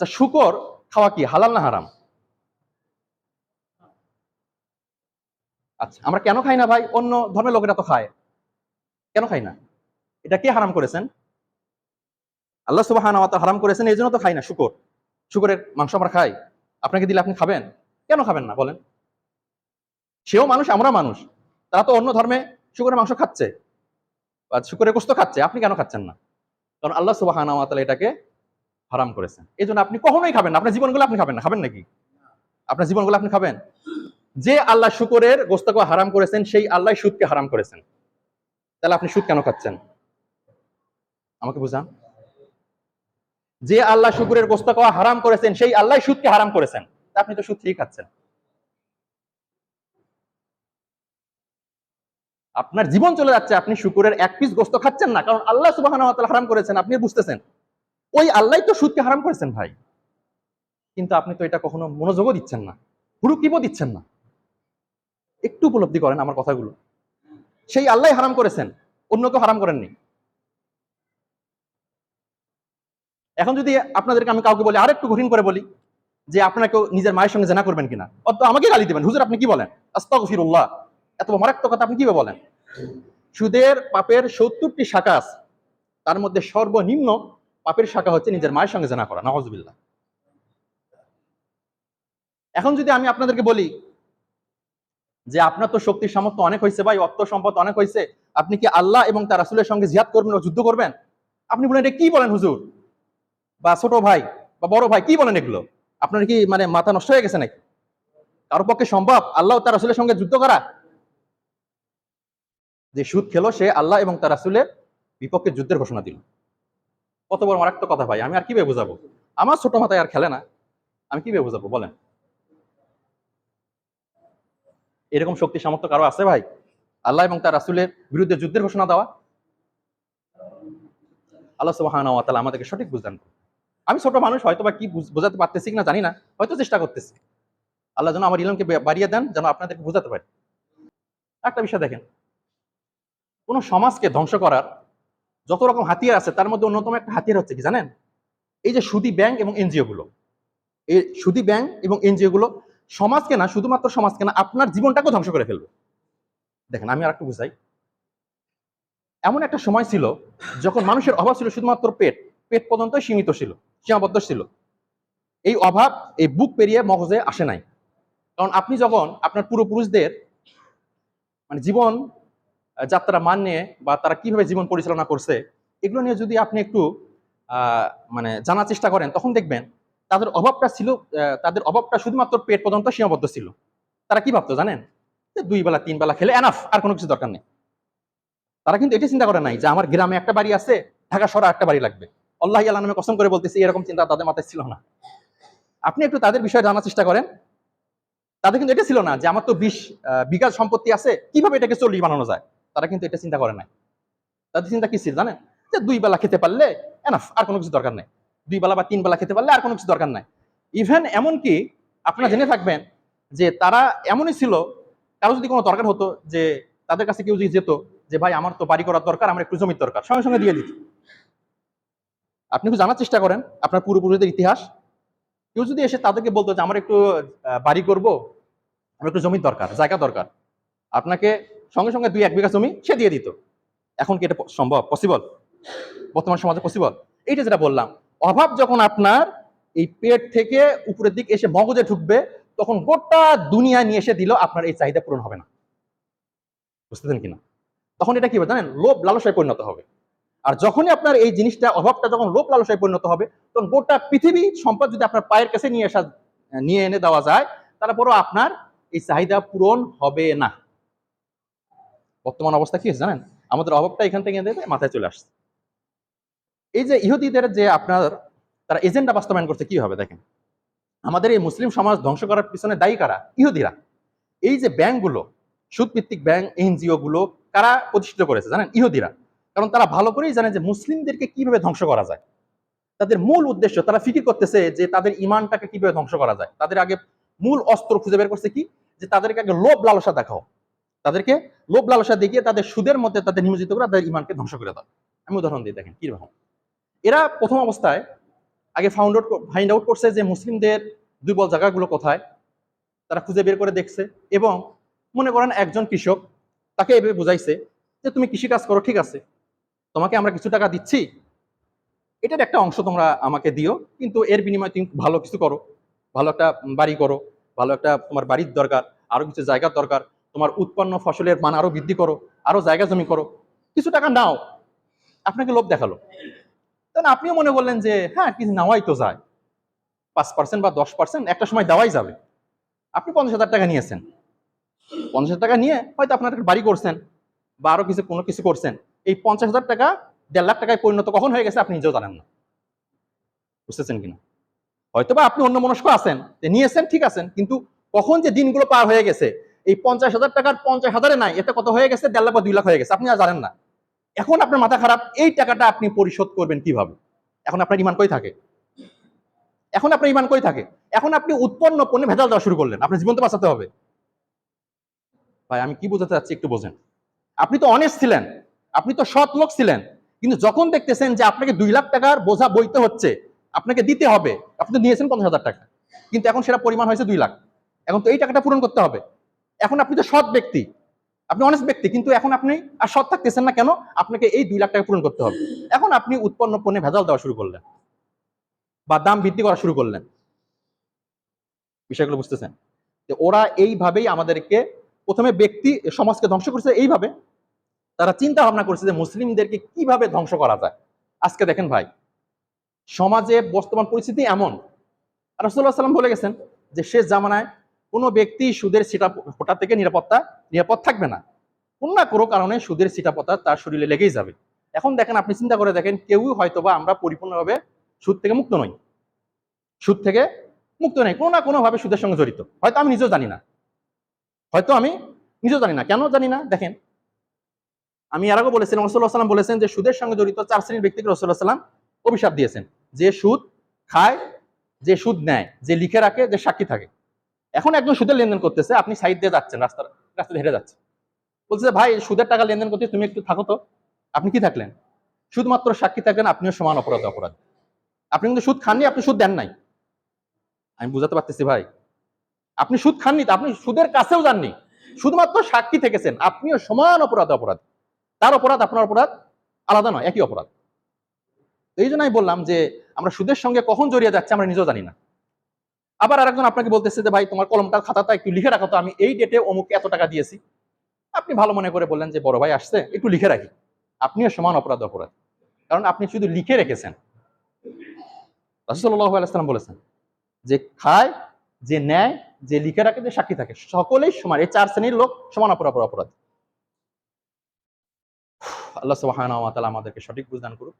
আচ্ছা শুকর খাওয়া কি, হালাল না হারাম? আচ্ছা আমরা কেন খাই না ভাই? অন্য ধর্মের লোকেরা তো খায়। কেন খাই না? এটা কে হারাম করেছেন? আল্লাহ সুবাহ হারাম করেছেন, এই জন্য তো খাই না, শুকর। শুকরের মাংস আমরা খাই। আপনাকে দিলে আপনি খাবেন? কেন খাবেন না, বলেন? সেও মানুষ আমরা মানুষ। তারা তো অন্য ধর্মে শুকরের মাংস খাচ্ছে। শুকরের গোস্ত খাচ্ছে, আপনি কেন খাচ্ছেন না? কারণ আল্লাহ সুবাহ এটাকে হারাম করেছেন। এই জন্য আপনি কখনোই খাবেন না। আপনার জীবনগুলো আপনি খাবেন না। খাবেন নাকি? আপনার জীবনগুলো আপনি খাবেন। যে আল্লাহ শুকরের গোস্তকে হারাম করেছেন, সেই আল্লাহ সুদকে হারাম করেছেন। তাহলে আপনি সুদ কেন খাচ্ছেন? আমাকে বুঝান। যে আল্লাহ শুকুরের গোস্ত হারাম করেছেন, সেই আল্লাহ সুদকে হারাম করেছেন। আপনি তো সুদ ঠিক খাচ্ছেন। আপনার জীবন চলে যাচ্ছে। আপনি শুকুরের এক পিস গোস্ত খাচ্ছেন না। কারণ আল্লাহ সুবাহ হারাম করেছেন। আপনি বুঝতেছেন। ওই আল্লাহ তো সুদকে হারাম করেছেন ভাই। কিন্তু আপনি তো এটা কখনো মনোযোগও দিচ্ছেন না হুড়ুকিবও দিচ্ছেন না। একটু উপলব্ধি করেন আমার কথাগুলো। সেই আল্লাহ হারাম করেছেন, অন্য কেউ হারাম করেননি। এখন যদি আপনাদেরকে আমি কাউকে বলি, আরেকটু কঠিন করে বলি, যে আপনারা কেউ নিজের মায়ের সঙ্গে জেনা করবেন কিনা? অত আমাকে গালি দিবেন। হুজুর, আপনি কি বলেন? আস্তাগফিরুল্লাহ। এত মারাত্মক কথা আপনি কীভাবে বলেন? সুদের পাপের সত্তরটি শাখা আছে তার মধ্যে সর্বনিম্ন পাপের শাখা হচ্ছে নিজের মায়ের সঙ্গে জেনা করা নওয়াজবিল্লাহ এখন যদি আমি আপনাদেরকে বলি যে আপনার তো শক্তির সামর্থ্য অনেক হয়েছে ভাই, অর্থ সম্পদ অনেক হয়েছে, আপনি কি আল্লাহ এবং তার রাসুলের সঙ্গে জিহাদ করবেন ও যুদ্ধ করবেন? আপনি বলেন, এটা কি বলেন হুজুর? বা ছোট ভাই বা বড় ভাই, কি বলেন এগুলো? আপনার কি মানে মাথা নষ্ট হয়ে গেছে নাকি? কারও পক্ষে সম্ভব? আল্লাহ তার রাসুলের সঙ্গে যুদ্ধ করা? যে সুদ খেলো, সে আল্লাহ এবং তার রাসুলের বিপক্ষে যুদ্ধের ঘোষণা দিল। কত বড় মারাত্মক কথা ভাই, আমি আর কীভাবে বুঝাবো? আমার ছোট মাথায় আর খেলে না। আমি কীভাবে বুঝাবো, বলেন। এরকম শক্তি সামর্থ্য কারও আছে ভাই? আল্লাহ এবং তার রাসুলের বিরুদ্ধে যুদ্ধের ঘোষণা দেওয়া। আল্লাহ সুবাহান আমাদেরকে সঠিক বুঝদান আমি ছোট মানুষ, হয়তো বা কি বোঝাতে পারতেছি কিনা জানি না, হয়তো চেষ্টা করতেছি। আল্লাহ যেন আমার ইলমকে বাড়িয়ে দেন, যেন আপনাদেরকে বোঝাতে পারি। একটা বিষয় দেখেন, কোন সমাজকে ধ্বংস করার যত রকম হাতিয়ার আছে, তার মধ্যে অন্যতম একটা হাতিয়ার হচ্ছে কি জানেন? এই যে সুদী ব্যাংক এবং এনজিও গুলো। এই সুদী ব্যাংক এবং এনজিও গুলো সমাজকে না, শুধুমাত্র সমাজকে না, আপনার জীবনটাকেও ধ্বংস করে ফেলবে। দেখেন, আমি আর একটু বুঝাই। এমন একটা সময় ছিল যখন মানুষের অভাব ছিল শুধুমাত্র পেট। পেট পর্যন্ত সীমিত ছিল, সীমাবদ্ধ ছিল। এই অভাব, এই বুক পেরিয়ে মগজে আসে নাই। কারণ আপনি যখন আপনার পূর্বপুরুষদের মানে জীবন যাত্রা মান নিয়ে বা তারা কীভাবে জীবন পরিচালনা করছে, এগুলো নিয়ে যদি আপনি একটু মানে জানার চেষ্টা করেন, তখন দেখবেন তাদের অভাবটা ছিল তাদের অভাবটা শুধুমাত্র পেট পর্যন্ত সীমাবদ্ধ ছিল। তারা কি ভাবতো জানেন? দুই বেলা, তিন বেলা খেলে এনাফ আর কোনো কিছু দরকার নেই। তারা কিন্তু এটা চিন্তা করে নাই যে আমার গ্রামে একটা বাড়ি আছে, ঢাকা শহরে একটা বাড়ি লাগবে। আল্লাহ আল্লাহ নামে কসম করে বলতেছি, এরকম চিন্তা তাদের মাথায় ছিল না। আপনি একটু তাদের বিষয়ে জানার চেষ্টা করেন। তাদের কিন্তু এটা ছিল না যে আমার তো বিশ বিঘা সম্পত্তি আছে, কীভাবে এটাকে চল্লিশ বানানো যায়? তারা কিন্তু এটা চিন্তা করে নাই। তাদের চিন্তা কি ছিল জানেন? যে দুই বেলা খেতে পারলে এনাফ আর কোনো কিছু দরকার নাই। দুই বেলা বা তিন বেলা খেতে পারলে আর কোনো কিছু দরকার নাই। ইভেন এমনকি আপনারা জেনে থাকবেন যে তারা এমনই ছিল কারও যদি কোনো দরকার হতো যে তাদের কাছে কেউ যদি যেত যে ভাই আমার তো বাড়ি করার দরকার আমার একটু জমির দরকার। সঙ্গে সঙ্গে দিয়ে দিত। আপনি একটু জানার চেষ্টা করেন আপনার পূর্বপুরুষদের ইতিহাস। কেউ যদি এসে তাদেরকে বলতো যে আমার একটু বাড়ি করব আমার একটু জমির দরকার জায়গা দরকার। আপনাকে সঙ্গে সঙ্গে দুই এক বিঘা জমি সে দিয়ে দিত। এখন কি এটা সম্ভব? পসিবল বর্তমান সমাজে পসিবল এইটা যেটা বললাম, অভাব যখন আপনার, এই পেট থেকে উপরের দিক এসে মগজে ঢুকবে, তখন গোটা দুনিয়া নিয়ে এসে দিল আপনার এই চাহিদা পূরণ হবে না। বুঝতেছেন কিনা? তখন এটা কি হবে জানেন? লোভ লালসায় পরিণত হবে। আর যখনই আপনার এই জিনিসটা, অভাবটা যখন লোভ লালসায় পরিণত হবে, তখন গোটা পৃথিবী সম্পদ যদি আপনার পায়ের কাছে নিয়ে আসা, নিয়ে এনে দেওয়া যায়, তারপরও আপনার এই চাহিদা পূরণ হবে না। বর্তমান অবস্থা কি হয়েছে জানেন? আমাদের অভাবটা এখান থেকে এনে মাথায় চলে আসছে। এই যে ইহুদিদের যে আপনার, তারা এজেন্ডা বাস্তবায়ন করতে কি হবে দেখেন? আমাদের এই মুসলিম সমাজ ধ্বংস করার পিছনে দায়ী কারা? ইহুদিরা। এই যে ব্যাংকগুলো, সুদভিত্তিক ব্যাংক এনজিও গুলো কারা প্রতিষ্ঠিত করেছে জানেন? ইহুদিরা। কারণ তারা ভালো করেই জানে যে মুসলিমদেরকে কীভাবে ধ্বংস করা যায়। তাদের মূল উদ্দেশ্য, তারা ফিকির করতেছে যে তাদের ইমানটাকে কীভাবে ধ্বংস করা যায়। তাদের আগে মূল অস্ত্র খুঁজে বের করছে কি? যে তাদেরকে আগে লোভ লালসা দেখাও। তাদেরকে লোভ লালসা দেখিয়ে তাদের সুদের মধ্যে তাদের নিয়োজিত করে তাদের ইমানকে ধ্বংস করে দাও। আমি উদাহরণ দিয়ে দেখেন কীরকম এরা প্রথম অবস্থায় আগে ফাউন্ড আউট ফাইন্ড আউট করছে যে মুসলিমদের দুর্বল জায়গাগুলো কোথায়, তারা খুঁজে বের করে দেখছে এবং মনে করেন একজন কৃষক তাকে এভাবে বুঝাইছে যে তুমি কৃষিকাজ করো, ঠিক আছে, তোমাকে আমরা কিছু টাকা দিচ্ছি, এটার একটা অংশ তোমরা আমাকে দিও, কিন্তু এর বিনিময়ে তুমি ভালো কিছু করো, ভালো একটা বাড়ি করো, ভালো একটা তোমার বাড়ির দরকার, আরও কিছু জায়গার দরকার তোমার উৎপন্ন ফসলের মান আরও বৃদ্ধি করো, আরও জায়গা জমি করো, কিছু টাকা নাও। আপনাকে লোভ দেখাল। তখন আপনিও মনে করলেন যে হ্যাঁ কিছু নেওয়াই তো যায়। পাঁচ পার্সেন্ট বা দশ পার্সেন্ট একটা সময় দেওয়াই যাবে। আপনি পঞ্চাশ হাজার টাকা নিয়েছেন। পঞ্চাশ হাজার টাকা নিয়ে হয়তো আপনার একটা বাড়ি করছেন বা আরও কিছু, কোনো কিছু করছেন। এই পঞ্চাশ হাজার টাকা দেড় লাখ টাকায় পরিণত কখন হয়ে গেছে আপনি নিজেও জানেন না। বুঝতেছেন কিনা হয়তো বা আপনি অন্য মনস্ক আছেন নিয়েছেন, ঠিক আছেন, কিন্তু কখন যে দিনগুলো পার হয়ে গেছে এই পঞ্চাশ হাজার টাকার পঞ্চাশ হাজারে নাই, এতে কত হয়ে গেছে? দেড় লাখ বা দুই লাখ হয়ে গেছে। আপনি আর জানেন না। এখন আপনার মাথা খারাপ, এই টাকাটা আপনি পরিশোধ করবেন কীভাবে? এখন আপনার ইমান কই থাকে? এখন আপনার ইমান কই থাকে? এখন আপনি উৎপন্ন পণ্যে ভেজাল দেওয়া শুরু করলেন, আপনার জীবন তো বাঁচাতে হবে। ভাই, আমি কি বোঝাতে চাচ্ছি একটু বোঝেন। আপনি তো অনেস্ট ছিলেন, আপনি তো সৎ লোক ছিলেন, কিন্তু যখন দেখতেছেন যে আপনাকে দুই লাখ টাকার বোঝা বইতে হচ্ছে, আপনাকে দিতে হবে, আপনি তো নিয়েছেন পঞ্চাশ হাজার টাকা, কিন্তু এখন সেটা পরিমাণ হয়েছে দুই লাখ। এখন তো এই টাকাটা পূরণ করতে হবে। এখন আপনি তো সৎ ব্যক্তি। আপনি অনেস্ট ব্যক্তি, কিন্তু এখন আপনি আর সৎ থাকতেছেন না কেন? আপনাকে এই দুই লাখ টাকা পূরণ করতে হবে। এখন আপনি উৎপন্ন পণ্যে ভেজাল দেওয়া শুরু করলেন বা দাম বৃদ্ধি করা শুরু করলেন। বিষয়গুলো বুঝতেছেন? যে ওরা এইভাবেই আমাদেরকে প্রথমে ব্যক্তি, সমাজকে ধ্বংস করছে এইভাবে। তারা চিন্তা ভাবনা করছে যে মুসলিমদেরকে কীভাবে ধ্বংস করা যায়। আজকে দেখেন ভাই, সমাজে বর্তমান পরিস্থিতি এমন। রাসুল্লাহ সাল্লাম বলে গেছেন যে শেষ জামানায় কোনো ব্যক্তি সুদের সিটা ফোটা থেকে নিরাপত্তা, নিরাপদ থাকবে না। কোনো না কোনো কারণে সুদের সিটাপতা তার শরীরে লেগেই যাবে। এখন দেখেন আপনি চিন্তা করে দেখেন কেউই হয়তোবা আমরা পরিপূর্ণভাবে সুদ থেকে মুক্ত নই। সুদ থেকে মুক্ত নই, কোনো না কোনোভাবে সুদের সঙ্গে জড়িত। হয়তো আমি নিজেও জানি না। হয়তো আমি নিজেও জানি না। কেন জানি না? দেখেন, আমি এর আগে বলেছিলাম রসুল্লাহ সাল্লাম বলেছেন যে সুদের সঙ্গে জড়িত চার শ্রেণির ব্যক্তিকে রসুল্লাহ সাল্লাম অভিশাপ দিয়েছেন। যে সুদ খায়, যে সুদ নেয়, যে লিখে রাখে, যে সাক্ষী থাকে। এখন একজন সুদের লেনদেন করতেছে, আপনি সাইড দিয়ে যাচ্ছেন, রাস্তার, রাস্তা হেঁটে যাচ্ছেন। বলছে ভাই, সুদের টাকা লেনদেন করতে তুমি একটু থাকো তো। আপনি কি থাকলেন? শুধুমাত্র সাক্ষী থাকলেন, আপনিও সমান অপরাধ অপরাধ। আপনি কিন্তু সুদ খাননি, আপনি সুদ দেন নাই। আমি বুঝাতে পারতেছি, ভাই। আপনি সুদ খাননি, আপনি সুদের কাছেও যাননি। শুধুমাত্র সাক্ষী থেকেছেন, আপনিও সমান অপরাধ অপরাধ। তার অপরাধ, আপনার অপরাধ আলাদা নয়, একই অপরাধ। এই জন্য আমি বললাম যে, আমরা সুদের সঙ্গে কখন জড়িয়ে যাচ্ছে, আমরা নিজেও জানি না। আবার আরেকজন আপনাকে বলতেছে যে, ভাই, তোমার কলমটা খাতাটা একটু লিখে রাখো তো, আমি এই ডেটে অমুক এত টাকা দিয়েছি। আপনি ভালো মনে করে বললেন যে, বড় ভাই আসছে, একটু লিখে রাখি। আপনিও সমান অপরাধ অপরাধ। কারণ আপনি শুধু লিখে রেখেছেন। রাসুল্লাহ আলাইসালাম বলেছেন যে, খায়, যে নেয়, যে লিখে রাখে, যে সাক্ষী থাকে। সকলেই সমান, এই চার শ্রেণির লোক সমান অপরাধ অপরাধ। আল্লাহ তাআলা আমাদেরকে সঠিক বুঝদান করুক।